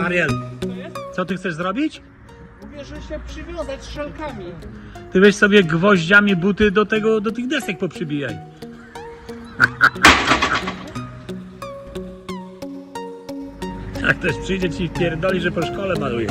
Ariel, co ty chcesz zrobić? Mówię, że się przywiązać szelkami. Ty weź sobie gwoździami buty do tego, do tych desek poprzybijaj. Jak ktoś przyjdzie ci i pierdoli, że po szkole maluje.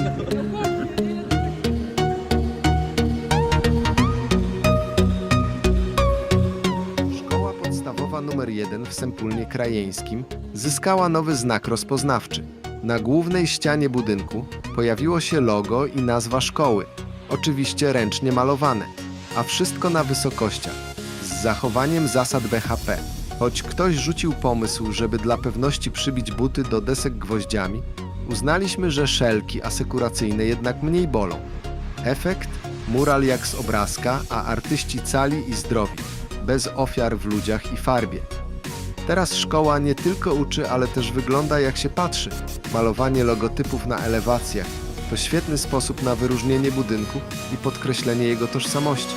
Szkoła podstawowa nr 1 w Sępólnie Krajeńskim zyskała nowy znak rozpoznawczy. Na głównej ścianie budynku pojawiło się logo i nazwa szkoły, oczywiście ręcznie malowane, a wszystko na wysokościach, z zachowaniem zasad BHP. Choć ktoś rzucił pomysł, żeby dla pewności przybić buty do desek gwoździami, uznaliśmy, że szelki asekuracyjne jednak mniej bolą. Efekt? Mural jak z obrazka, a artyści cali i zdrowi, bez ofiar w ludziach i farbie. Teraz szkoła nie tylko uczy, ale też wygląda jak się patrzy. Malowanie logotypów na elewacjach to świetny sposób na wyróżnienie budynku i podkreślenie jego tożsamości.